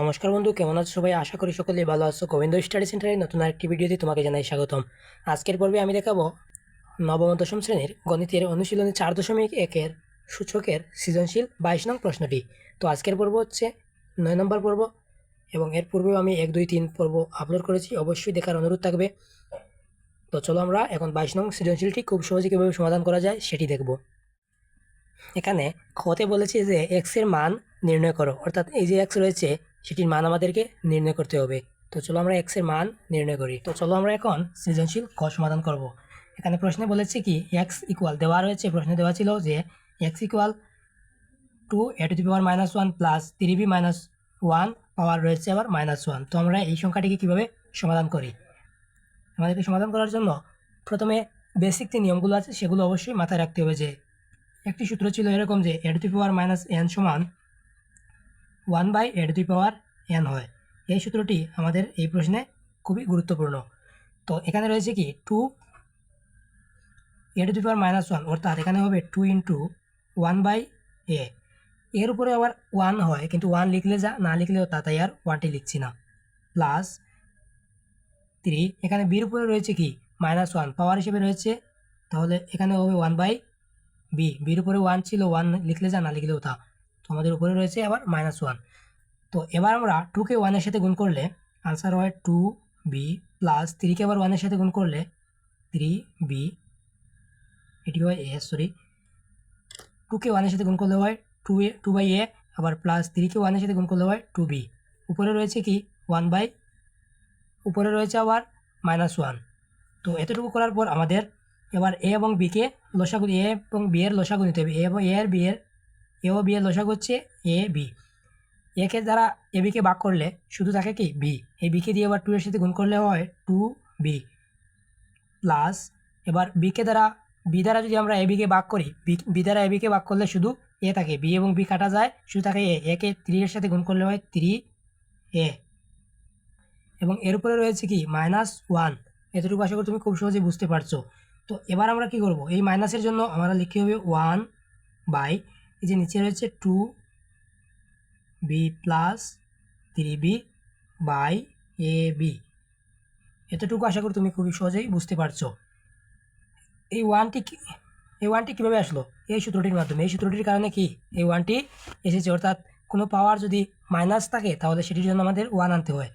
নমস্কার বন্ধু, কেমন আছো সবাই? আশা করি সকলেই ভালো আছো। গোবিন্দ স্টাডি সেন্টারের নতুন আরেকটি ভিডিওতে তোমাকে জানাই স্বাগতম। আজকের পর্বে আমি দেখাবো নবম দশম শ্রেণির গণিতের অনুশীলনী চার দশমিক একের সূচকের সৃজনশীল বাইশ নং প্রশ্নটি। তো আজকের পর্ব হচ্ছে নয় নম্বর পর্ব এবং এর পূর্বেও আমি এক, দুই, তিন পর্ব আপলোড করেছি, অবশ্যই দেখার অনুরোধ থাকবে। তো চলো আমরা এখন বাইশ নং সৃজনশীলটি খুব সহজে কীভাবে সমাধান করা যায় সেটি দেখব। এখানে খতে বলেছে যে এক্সের মান নির্ণয় করো। অর্থাৎ এই যে এক্স রয়েছে সেটির মান আমাদেরকে নির্ণয় করতে হবে। তো চলো আমরা এক্সের মান নির্ণয় করি। তো চলো আমরা এখন সৃজনশীল ক সমাধান করব। এখানে প্রশ্নে বলেছে কি এক্স ইকুয়াল দেওয়া রয়েছে। প্রশ্নে দেওয়া ছিল যে X equal to A to the power minus one plus three B minus one power রয়েছে আবার মাইনাস ওয়ান তো আমরা এই সংখ্যাটিকে কীভাবে সমাধান করি? আমাদেরকে সমাধান করার জন্য প্রথমে বেসিক যে নিয়মগুলো আছে, সেগুলো অবশ্যই মাথায় রাখতে হবে যে, একটি সূত্র ছিল এরকম যে A to the power minus N সমান one by A to the power N হয়। এই সূত্রটি আমাদের এই প্রশ্নে খুবই গুরুত্বপূর্ণ। তো এখানে রয়েছে কি two A to the power minus one অর্থাৎ এখানে হবে two into one by A এর উপরে আবার ওয়ান হয়, কিন্তু ওয়ান লিখলে যা, না লিখলেও তা, তাই আর ওয়ানটি লিখছি না। প্লাস থ্রি এখানে বির উপরে রয়েছে কি মাইনাস ওয়ান পাওয়ার হিসেবে রয়েছে, তাহলে এখানে হবে ওয়ান বাই বি বির উপরে ওয়ান ছিল ওয়ান লিখলে যা, না লিখলেও তা। তো আমাদের উপরে রয়েছে আবার মাইনাস ওয়ান তো এবার আমরা টুকে ওয়ানের সাথে গুণ করলে আনসার হয় টু বি প্লাস থ্রিকে আবার ওয়ানের সাথে গুণ করলে থ্রি বি এটি হয় এ সরি টুকে ওয়ানের সাথে গুণ করলে হয় two A two by A আবার প্লাস থ্রিকে ওয়ানের সাথে গুণ করলে হয় টু বি উপরে রয়েছে কি? ওয়ান বাই উপরে রয়েছে আবার মাইনাস ওয়ান তো এতটুকু করার পর আমাদের এবার এ এবং বিকে লসাগু এ এবং বি এর লসাগু নিতে হবে। এ এবং এ এর বি এর এ ও বি এর লসাগু হচ্ছে এ, বি। একে দ্বারা এ বিকে ভাগ করলে শুধু থাকে কি? বি। এই বিকে দিয়ে এবার টু এর সাথে গুণ করলে হয় টু বি প্লাস এবার বিকে দ্বারা বি দ্বারা যদি আমরা এ বিকে ভাগ করি বি- দ্বারা এ বিকে ভাগ করলে শুধু এ থাকে বি এবং বি কাটা যায়, শুধু থাকে এ একে থ্রি এর সাথে গুণ করলে হয় থ্রি এ এবং এর উপরে রয়েছে কি? মাইনাস ওয়ান এতটুকু আশা করি তুমি খুব সহজেই বুঝতে পারছ। তো এবার আমরা কি করব? এই মাইনাসের জন্য আমরা লিখতে হবে ওয়ান বাই এই যে নিচে রয়েছে two B plus three B by A B এতটুকু আশা করি তুমি খুবই সহজেই বুঝতে পারছ। এই ওয়ানটি এই ওয়ানটি কীভাবে আসলো? এই সূত্রটির মাধ্যমে। এই সূত্রটির কারণে কি? এই ওয়ানটি এসেছে, অর্থাৎ কোনো পাওয়ার যদি মাইনাস থাকে, তাহলে সেটির জন্য আমাদের ওয়ান আনতে হয়।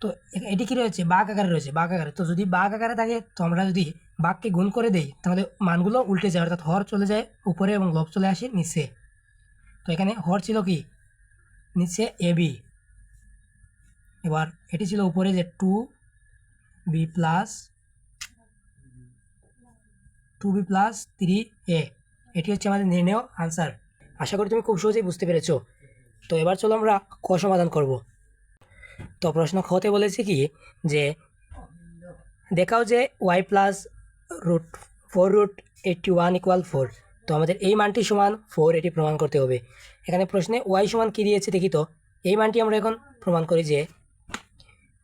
তো এটি কি রয়েছে? বাঘ আকারে রয়েছে বাঘ আকারে। তো যদি বাঘ আকারে থাকে, তো আমরা যদি বাঘকে গুণ করে দেই, তাহলে মানগুলো উল্টে যায়, অর্থাৎ হর চলে যায় উপরে এবং লব চলে আসে নিচে। তো এখানে হর ছিল কি? নিচে এ বি। এবার এটি ছিল উপরে যে two B plus two B plus three A. এটি হচ্ছে আমাদের নির্ণয় আনসার। আশা করি তুমি খুব সহজেই বুঝতে পেরেছ। তো এবার চলো আমরা ক সমাধান করব। তো প্রশ্ন খতে বলেছে কি? যে দেখাও যে Y plus root four root eighty one equal four তো আমাদের এই মানটি সমান ফোর এটি প্রমাণ করতে হবে। এখানে প্রশ্নে ওয়াই সমান কী দিয়েছে দেখি তো। এই মানটি আমরা এখন প্রমাণ করি যে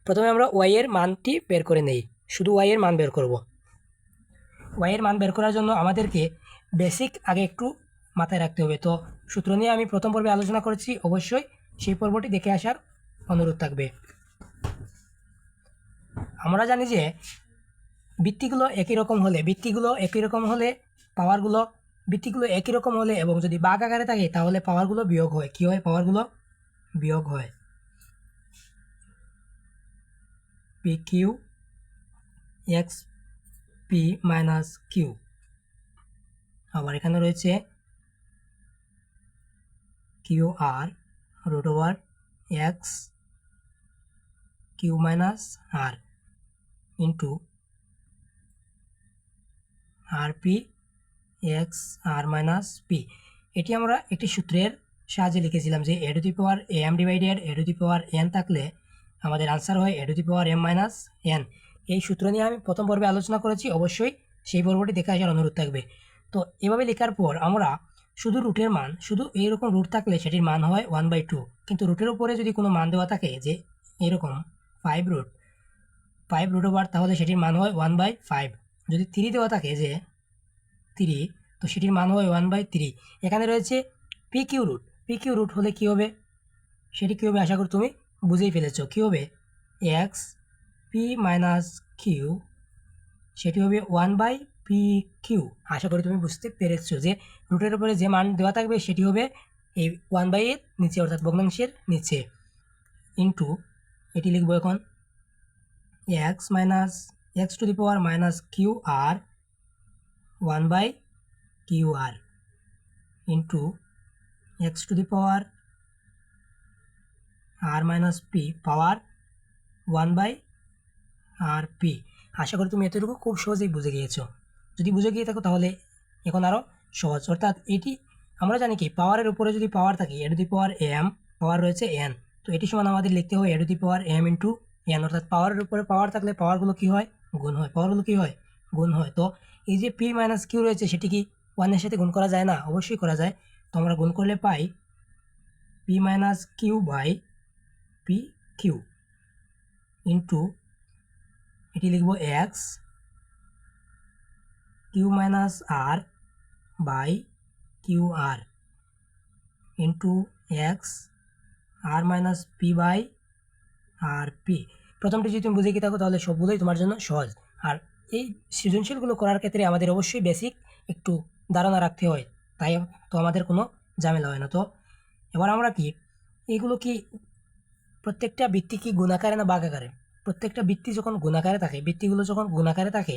প্রথমে আমরা ওয়াইয়ের মানটি বের করে নেই, শুধু ওয়াইয়ের মান বের করব। ওয়াইয়ের মান বের করার জন্য আমাদেরকে বেসিক আগে একটু মাথায় রাখতে হবে। তো সূত্র নিয়ে আমি প্রথম পর্বে আলোচনা করেছি, অবশ্যই সেই পর্বটি দেখে আসার অনুরোধ থাকবে। আমরা জানি যে বৃত্তিগুলো একই রকম হলে বৃত্তিগুলো একই রকম হলে পাওয়ারগুলো বৃত্তিগুলো একই রকম হলে এবং যদি বাঘ আকারে থাকে, তাহলে পাওয়ারগুলো বিয়োগ হয়। কী হয়? পাওয়ারগুলো বিয়োগ হয়। P Q X P minus Q আবার এখানে রয়েছে Q R root over X Q minus R into R P, X, R minus P. এটি আমরা একটি সূত্রের সাহায্যে লিখেছিলাম যে A to the power A M divided A to the power N থাকলে আমাদের আনসার হয় A to the power M minus N এই সূত্র নিয়ে আমি প্রথম পর্বে আলোচনা করেছি, অবশ্যই সেই পর্বটি দেখে আসার অনুরোধ থাকবে। তো এভাবে লেখার পর আমরা শুধু রুটের মান, শুধু এইরকম রুট থাকলে সেটির মান হয় ওয়ান বাই টু কিন্তু রুটের উপরে যদি কোনো মান দেওয়া থাকে যে এরকম five root five root over তাহলে সেটির মান হয় ওয়ান বাই ফাইভ যদি থ্রি দেওয়া থাকে যে থ্রি তো সেটির মান হয় ওয়ান বাই থ্রি এখানে রয়েছে P Q root P Q root হলে কী হবে? সেটি কী হবে? আশা করি তুমি বুঝেই ফেলেছো। কী হবে? এক্স পি মাইনাস কিউ সেটি হবে ওয়ান বাই পি কিউ আশা করি তুমি বুঝতে পেরেছ যে রুটের উপরে যে মান দেওয়া থাকবে, সেটি হবে এই ওয়ান বাই এর নিচে, অর্থাৎ ভগ্নাংশের নিচে। ইন্টু এটি লিখব এখন। X minus X to the power minus Q R one by Q R into X to the power R minus P power one by R P আশা করি তুমি এতটুকু খুব সহজেই বুঝে গিয়েছো। যদি বুঝে গিয়ে থাকো তাহলে এখন আরও সহজ। অর্থাৎ এটি আমরা জানি কি পাওয়ারের উপরে যদি পাওয়ার থাকে এ দি পাওয়ার এম পাওয়ার রয়েছে এন তো এটি সমান আমাদের লিখতে হয় A the power M into N অর্থাৎ পাওয়ারের উপরে পাওয়ার থাকলে পাওয়ারগুলো কী হয়? গুণ হয়। পাওয়ারগুলো কী হয়? গুণ হয়। তো এই যে পি মাইনাস কিউ রয়েছে, সেটি কি ওয়ানের সাথে গুণ করা যায় না? অবশ্যই করা যায়। তো আমরা গুণ করলে পাই P minus Q by P Q into এটি লিখব X Q minus R by Q R into X R minus P by R P প্রথমটি যদি তুমি বুঝে কি থাকো, তাহলে সবগুলোই তোমার জন্য সহজ। আর এই সৃজনশীলগুলো করার ক্ষেত্রে আমাদের অবশ্যই বেসিক একটু ধারণা রাখতে হয়। তাই তো আমাদের কোনো ঝামেলা হয় না। তো এবার আমরা কি? এগুলো কি প্রত্যেকটা বৃত্তি কি গুণাকারে না বাঘ আকারে প্রত্যেকটা বৃত্তি যখন গুণাকারে থাকে, বৃত্তিগুলো যখন গুণাকারে থাকে,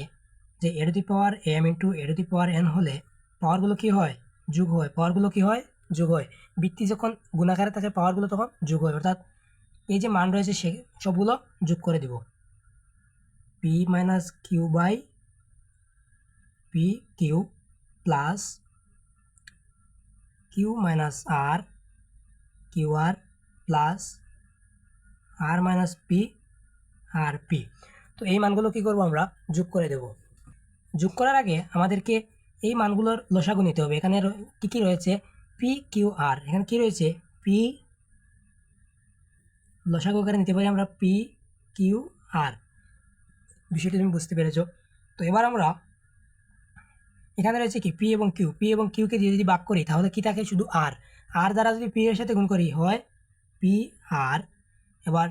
যে a to the power m into a to the power n হলে পাওয়ারগুলো কি হয়? যোগ হয়। পাওয়ারগুলো কি হয়? যোগ হয়। বৃত্তি যখন গুণাকারে থাকে, পাওয়ারগুলো তখন যোগ হয়। অর্থাৎ এই যে মান রয়েছে সে সবগুলো যোগ করে দিব। P minus q by p q plus q minus r q r plus r minus p r p তো এই মানগুলো কী করব আমরা? যোগ করে দেব। যোগ করার আগে আমাদেরকে এই মানগুলোর লসাগু নিতে হবে। এখানে কী কী রয়েছে? পি কিউ আর এখানে কী রয়েছে? পি লসাগু আকারে নিতে পারি আমরা পি, কিউ, আর। বিষয়টি তুমি বুঝতে পেরেছ। তো এবার আমরা এখানে রয়েছে কি? পি এবং কিউ। পি এবং কিউকে দিয়ে যদি বাক করি, তাহলে কি থাকে? শুধু আর। আর দ্বারা যদি পি এর সাথে গুণ করি, হয় পি, আর। এবার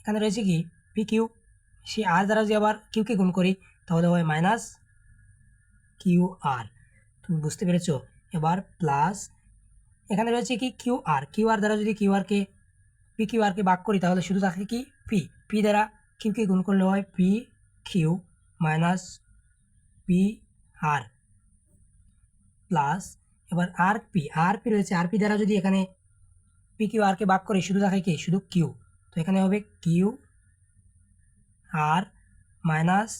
এখানে রয়েছে কি? P, q. সেই আর দ্বারা যদি আবার কিউকে গুণ করি, তাহলে হয় মাইনাস কিউ, আর। তুমি বুঝতে পেরেছ? এবার প্লাস এখানে রয়েছে কি কিউ আর কিউ আর দ্বারা যদি কিউ আরকে পি কিউ আরকে ভাগ করি, তাহলে শুধু থাকে কি? পি পি দ্বারা কিউকে গুণ করলে হয় p q minus p r plus এবার আর পি আর পি রয়েছে আর পি দ্বারা যদি এখানে পি কিউ আরকে ভাগ করি, শুধু থাকে কি? শুধু কিউ তো এখানে হবে q r minus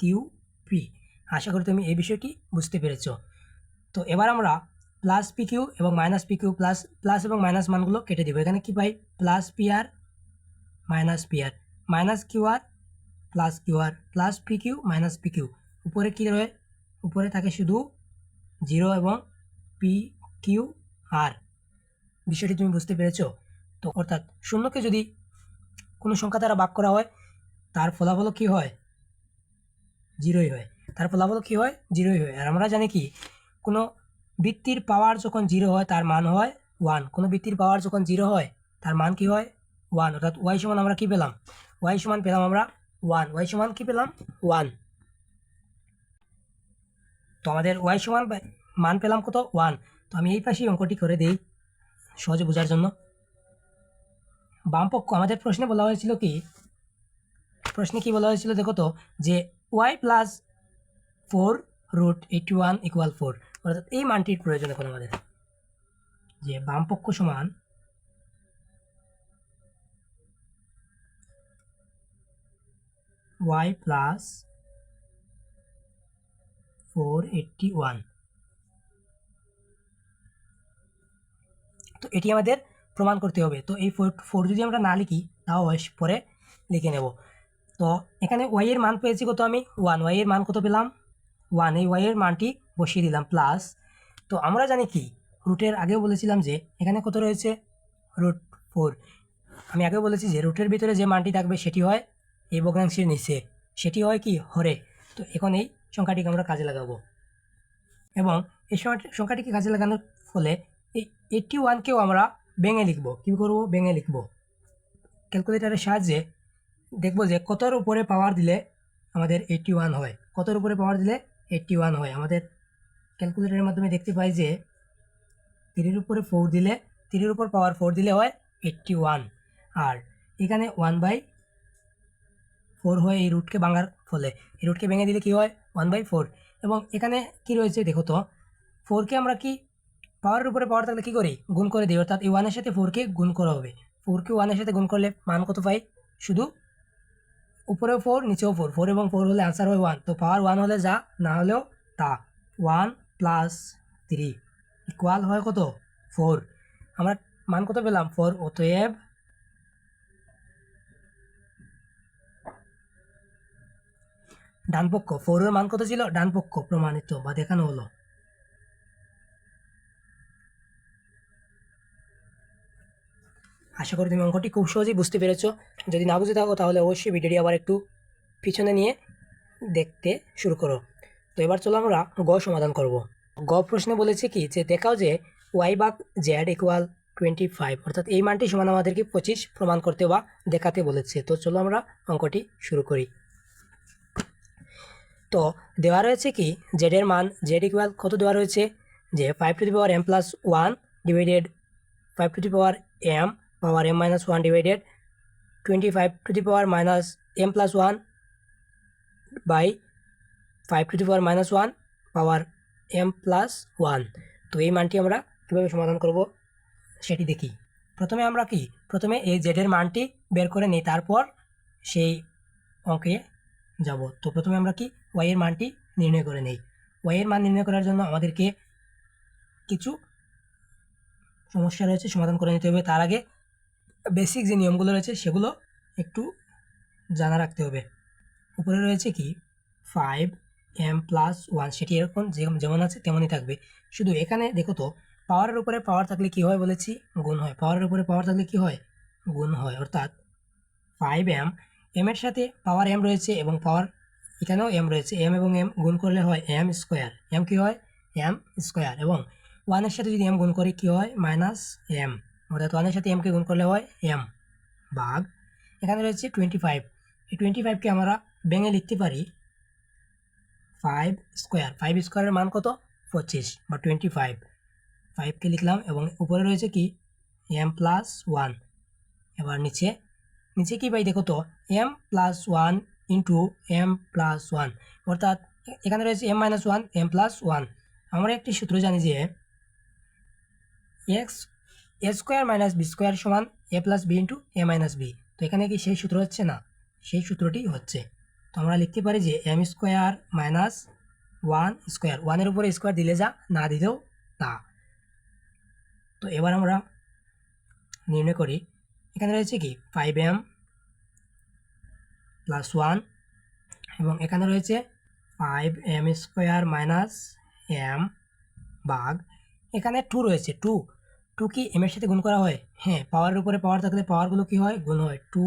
q p আশা করি তুমি এই বিষয়টি বুঝতে পেরেছ। তো এবার আমরা প্লাস পি কিউ এবং minus p q plus plus এবং মাইনাস মানগুলো কেটে দেবো। এখানে কি পাই? Plus p r minus p r minus q r plus q r plus p q minus p q উপরে কী রয়ে? উপরে থাকে শুধু জিরো এবং পি কিউ আর বিষয়টি তুমি বুঝতে পেরেছ? তো অর্থাৎ শূন্যকে যদি কোনো সংখ্যা দ্বারা ভাগ করা হয়, তার ফলাফলও কী হয়? জিরোই হয়। তার ফলাফল কী হয়? জিরোই হয়। আর আমরা জানি কি কোনো বৃত্তির পাওয়ার যখন জিরো হয়, তার মান হয় ওয়ান কোনো বৃত্তির পাওয়ার যখন জিরো হয়, তার মান কি হয়? ওয়ান অর্থাৎ ওয়াই সমান আমরা কী পেলাম? ওয়াই সমান পেলাম আমরা ওয়ান ওয়াই সমান কী পেলাম? ওয়ান তো আমাদের ওয়াই সমান মান পেলাম কত? ওয়ান তো আমি এই পাশেই অঙ্কটি করে দিই সহজে বোঝার জন্য। বামপক্ষ আমাদের প্রশ্নে বলা হয়েছিল কি? প্রশ্নে কি বলা হয়েছিল দেখো তো? যে y plus four root eighty one equal four অর্থাৎ এই মানটির প্রয়োজন এখন আমাদের। যে বামপক্ষ সমান y plus four eighty one তো এটি আমাদের প্রমাণ করতে হবে। তো এই ফোর ফোর যদি আমরা না লিখি, তাও পরে লিখে নেব। তো এখানে ওয়াই এর মান পেয়েছি কত আমি? ওয়ান ওয়াই এর মান কত পেলাম? ওয়ান এই ওয়াই এর মানটি বসিয়ে দিলাম প্লাস তো আমরা জানি কি? রুটের আগেও বলেছিলাম যে, এখানে কত রয়েছে? রুট ফোর আমি আগেও বলেছি যে রুটের ভিতরে যে মানটি থাকবে সেটি হয় এই ভগ্নাংশের নিচে। সেটি হয় কি? হরে। তো এখন এই সংখ্যাটিকে আমরা কাজে লাগাবো। এবং এই সংখ্যাটি সংখ্যাটিকে কাজে লাগানোর ফলে এই এইটটি ওয়ানকেও আমরা ভেঙে লিখব। কী করব? ভেঙে লিখব। ক্যালকুলেটারের সাহায্যে দেখব যে, কতর উপরে পাওয়ার দিলে আমাদের এইটটি ওয়ান হয়? কতর উপরে পাওয়ার দিলে এইটটি ওয়ান হয়? আমাদের ক্যালকুলেটারের মাধ্যমে দেখতে পাই যে তিরির উপরে ফোর দিলে তিরির উপর পাওয়ার ফোর দিলে হয় এইটটি ওয়ান আর এখানে ওয়ান বাই ফোর হয় এই রুটকে ভাঙার ফলে, এই রুটকে ভেঙে দিলে কী হয়? ওয়ান বাই ফোর এবং এখানে কি রয়েছে দেখো তো ফোরকে আমরা কি পাওয়ারের উপরে পাওয়ার থাকলে কী করি? গুণ করে দিই, অর্থাৎ এই ওয়ানের সাথে ফোরকে গুণ করা হবে। ফোরকে ওয়ানের সাথে গুণ করলে মান কত পাই? শুধু উপরেও ফোর নিচেও ফোর ফোর এবং ফোর হলে আনসার হয় ওয়ান তো পাওয়ার ওয়ান হলে যা, না হলেও তা। ওয়ান প্লাস থ্রি ইকুয়াল হয় কত? ফোর। আমরা মান কত পেলাম? ফোর অতএব ডান পক্ষ ফোরের মান কত ছিল? ডান পক্ষ প্রমাণিত বা দেখানো হলো। আশা করি তুমি অঙ্কটি খুব সহজেই বুঝতে পেরেছ। যদি না বুঝে থাকো তাহলে অবশ্যই ভিডিওটি আবার একটু পিছনে নিয়ে দেখতে শুরু করো। তো এবার চলো আমরা গ সমাধান করব। গ প্রশ্নে বলেছে কি যে দেখাও যে ওয়াই বাক জেড ইকুয়াল টোয়েন্টি ফাইভ অর্থাৎ এই মানটি সমান আমাদেরকে পঁচিশ প্রমাণ করতে বা দেখাতে বলেছে। তো চলো আমরা অঙ্কটি শুরু করি। তো দেওয়া রয়েছে কি জেডের মান জেড ইকুয়াল কত দেওয়া রয়েছে? যে five to the power m plus one divided five to the power m power m minus one divided twenty five to the power minus m plus one by five to the power minus one power m plus one তো এই মানটি আমরা কীভাবে সমাধান করব? সেটি দেখি। প্রথমে আমরা কি? প্রথমে এই জেডের মানটি বের করে নিই, তারপর সেই অঙ্কে যাব। তো প্রথমে আমরা কি? ওয়াইয়ের মানটি নির্ণয় করে নেই। ওয়াইয়ের মান নির্ণয় করার জন্য আমাদেরকে কিছু সমস্যা রয়েছে, সমাধান করে নিতে হবে। তার আগে বেসিক যে নিয়মগুলো রয়েছে, সেগুলো একটু জানা রাখতে হবে। উপরে রয়েছে কি? ফাইভ এম প্লাস ওয়ান সেটি এরকম যেমন- আছে তেমনই থাকবে। শুধু এখানে দেখো তো পাওয়ারের উপরে পাওয়ার থাকলে কি হয় বলেছি? গুণ হয়। পাওয়ারের উপরে পাওয়ার থাকলে কি হয়? গুণ হয়। অর্থাৎ ফাইভ এম এম এর সাথে পাওয়ার এম রয়েছে এবং পাওয়ার এখানেও এম রয়েছে। এম এবং এম গুণ করলে হয় এম স্কোয়ার এম কি হয়? এম স্কোয়ার এবং ওয়ানের সাথে যদি এম গুণ করি কী হয়? মাইনাস এম অর্থাৎ ওয়ানের সাথে এমকে গুণ করলে হয় এম ভাগ। এখানে রয়েছে টোয়েন্টি ফাইভ এই টোয়েন্টি ফাইভকে আমরা ভেঙে লিখতে পারি। ফাইভ স্কোয়ার ফাইভ স্কোয়ারের মান কত? পঁচিশ বা টোয়েন্টি ফাইভ ফাইভকে লিখলাম এবং উপরে রয়েছে কি? এম প্লাস ওয়ান এবার নিচে নিচে কি পাই দেখো তো? M plus one into m plus one অর্থাৎ এখানে রয়েছে m minus one m plus one আমরা একটি সূত্র জানি যে x a square minus b square সমান a plus b into a minus b তো এখানে কি সেই সূত্র হচ্ছে না? সেই সূত্রটি হচ্ছে। তো আমরা লিখতে পারি যে m square minus one square ওয়ানের উপরে স্কোয়ার দিলে যা, না দিলেও তা। তো এবার আমরা নির্ণয় করি। এখানে রয়েছে কি? ফাইভ এম প্লাস ওয়ান এবং এখানে রয়েছে five m square minus m ভাগ। এখানে টু রয়েছে টু টু কি এম এর সাথে গুণ করা হয়? হ্যাঁ পাওয়ারের উপরে পাওয়ার থাকলে পাওয়ারগুলো কি হয়? গুণ হয় টু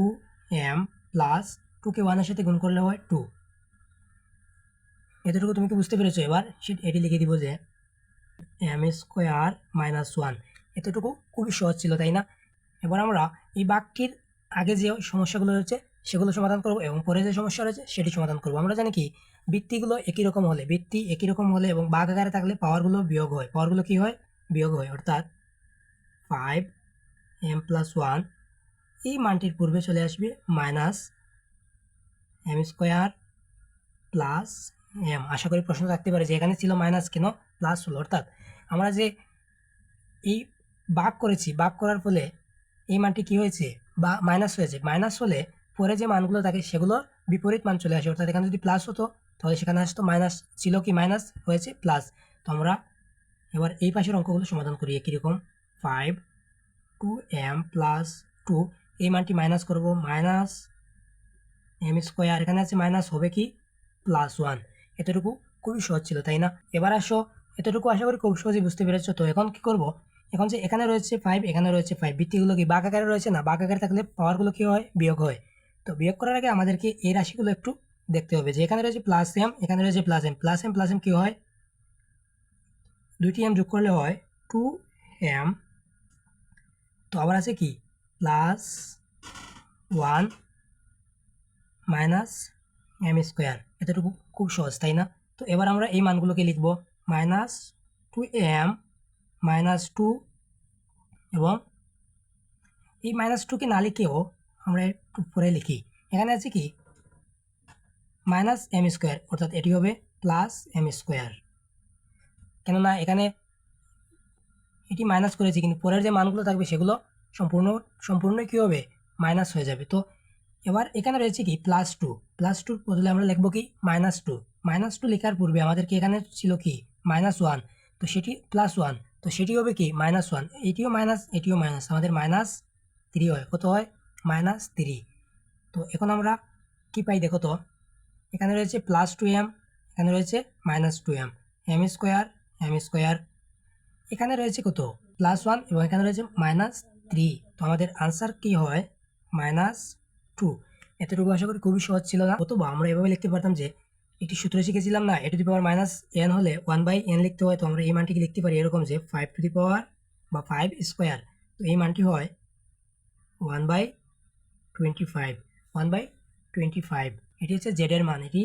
এম প্লাস টুকে ওয়ানের সাথে গুণ করলে হয় টু এতটুকু তুমি কি বুঝতে পেরেছ এবার? সেট এটি লিখে দিব যে এম স্কোয়ার মাইনাস ওয়ান এতটুকু খুবই সহজ ছিল, তাই না? এবার আমরা এই বাক্যটির আগে যে সমস্যাগুলো রয়েছে, সেগুলো সমাধান করব এবং পরে যে সমস্যা রয়েছে, সেটি সমাধান করব। আমরা জানি কি? বৃত্তিগুলো একই রকম হলে বৃত্তি একই রকম হলে এবং বাঘ আকারে থাকলে পাওয়ারগুলো বিয়োগ হয়। পাওয়ারগুলো কি হয়? বিয়োগ হয়, অর্থাৎ ফাইভ এম প্লাস ওয়ান এই মানটির পূর্বে চলে আসবে minus m square plus m আশা করি প্রশ্ন থাকতে পারে যে এখানে ছিল মাইনাস কেন? প্লাস হলো। অর্থাৎ আমরা যে এই বাঘ করেছি বাঘ করার ফলে এই মানটি কি হয়েছে? বা মাইনাস হয়েছে। মাইনাস হলে পরে যে মানগুলো থাকে সেগুলো বিপরীত মান চলে আসে। অর্থাৎ এখানে যদি প্লাস হতো, তাহলে সেখানে আসতো মাইনাস ছিল কি মাইনাস হয়েছে প্লাস তো আমরা এবার এই পাশের অঙ্কগুলো সমাধান করি। একই রকম five to m plus two এই মানটি মাইনাস করব। মাইনাস এম স্কোয়ার এখানে আছে মাইনাস হবে কি? প্লাস ওয়ান এতটুকু খুবই সহজ ছিল, তাই না? এবার আসো, এতটুকু আশা করি খুব সহজেই বুঝতে পেরেছ। তো এখন কি করব? এখন যে এখানে রয়েছে ফাইভ এখানে রয়েছে ফাইভ বৃত্তিগুলো কি বাঘ আকারে রয়েছে না বাঘ আকারে থাকলে পাওয়ারগুলো কি হয়? বিয়োগ হয়। তো বিয়োগ করার আগে আমাদেরকে এই রাশিগুলো একটু দেখতে হবে। যে এখানে রয়েছে প্লাস এম এখানে রয়েছে plus m plus m plus m কী হয়? দুইটি এম যোগ করলে হয় টু এম তো আবার আছে কি? Plus one minus m square. এতটুকু খুব সহজ, তাই না? তো এবার আমরা এই মানগুলোকে লিখব। Minus two m, minus two, এবং এই মাইনাস টুকে না লিখেও আমরা একটু পরে লিখি। এখানে আছে কি? মাইনাস এম স্কোয়ার, অর্থাৎ এটি হবে প্লাস এম স্কোয়ার। কেননা এখানে এটি মাইনাস করেছি, কিন্তু পরের যে মানগুলো থাকবে সেগুলো সম্পূর্ণ সম্পূর্ণ কী হবে? মাইনাস হয়ে যাবে। তো এবার এখানে রয়েছে কি? প্লাস টু প্লাস টুর বদলে আমরা লিখব কি? মাইনাস টু মাইনাস টু লেখার পূর্বে আমাদেরকে এখানে ছিল কি? মাইনাস ওয়ান তো সেটি প্লাস ওয়ান তো সেটি হবে কি? মাইনাস ওয়ান এটিও মাইনাস এটিও মাইনাস আমাদের মাইনাস থ্রি হয়। কত হয়? মাইনাস থ্রি তো এখন আমরা কি পাই দেখো তো? এখানে রয়েছে প্লাস টু এম এখানে রয়েছে minus two m m square m square এখানে রয়েছে কত? প্লাস ওয়ান এবং এখানে রয়েছে মাইনাস থ্রি তো আমাদের আনসার কি হয়? মাইনাস টু এতটুকু আশা করি খুবই সহজ ছিল না। অথবা আমরা এভাবে লিখতে পারতাম যে, একটি সূত্র শিখেছিলাম না, a to the power minus n হলে ওয়ান বাই এন লিখতে হয়, তো আমরা এই মানটিকে লিখতে পারি এরকম যে, ফাইভ টু দি পাওয়ার বা ফাইভ স্কোয়ার। তো এই মানটি হয় one by twenty five one by twenty five এটি হচ্ছে জেডের মান, এটি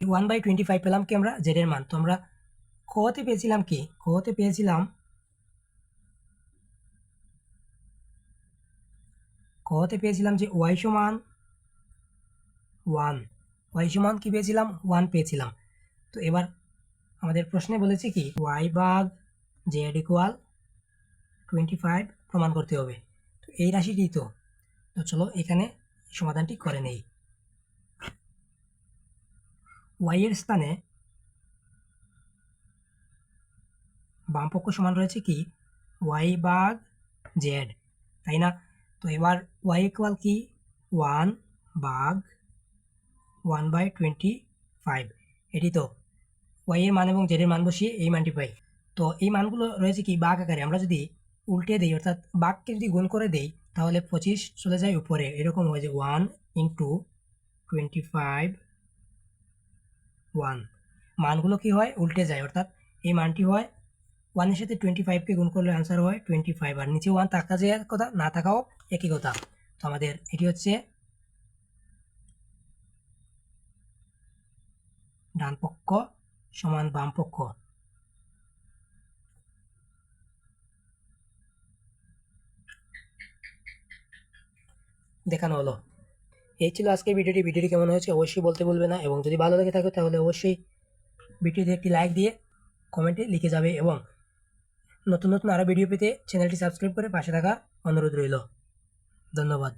ওয়ান বাই টোয়েন্টি ফাইভ পেলাম কি আমরা? জেডের মান। তো আমরা কতে পেয়েছিলাম কি? কতে পেয়েছিলাম কতে পেয়েছিলাম যে ওয়াই সমান ওয়ান ওয়াই সমান কি পেয়েছিলাম? ওয়ান পেয়েছিলাম। তো এবার আমাদের প্রশ্নে বলেছে কি ওয়াই বাগ জেড ইকুয়াল টোয়েন্টি ফাইভ প্রমাণ করতে হবে। তো এই রাশিটি তো? তো চলো এখানে সমাধানটি করে নেই। ওয়াইয়ের স্থানে বামপক্ষ সমান রয়েছে কি? ওয়াই বাগ জেড তাই না? তো এবার ওয়াই ইকুয়াল কি? ওয়ান বাগ ওয়ান বাই টোয়েন্টি ফাইভ এটি তো ওয়াই এর মান এবং জেডের মান বসিয়ে এই মানটি পাই। তো এই মানগুলো রয়েছে কি? বাঘ আকারে। আমরা যদি উল্টে দিই, অর্থাৎ বাঘকে যদি গুণ করে দেই, তাহলে পঁচিশ চলে যায় উপরে। এরকম হয় যে one into twenty five one মানগুলো কি হয়? উল্টে যায়, অর্থাৎ এই মানটি হয় ওয়ানের সাথে টোয়েন্টি ফাইভকে গুণ করলে আনসার হয় টোয়েন্টি ফাইভ আর নিচে ওয়ান থাকা যে কথা, না থাকাও একই কথা। তো আমাদের এটি হচ্ছে ডান পক্ষ সমান বাম পক্ষ। দেখানো হলো। এই ছিল আজকের ভিডিওটি। ভিডিওটি কেমন হয়েছে অবশ্যই বলতে বলবে না। এবং যদি ভালো লেগে থাকে তাহলে অবশ্যই ভিডিওতে একটি লাইক দিয়ে কমেন্টে লিখে যাবে এবং নতুন নতুন আরও ভিডিও পেতে চ্যানেলটি সাবস্ক্রাইব করে পাশে থাকা অনুরোধ রইল। ধন্যবাদ।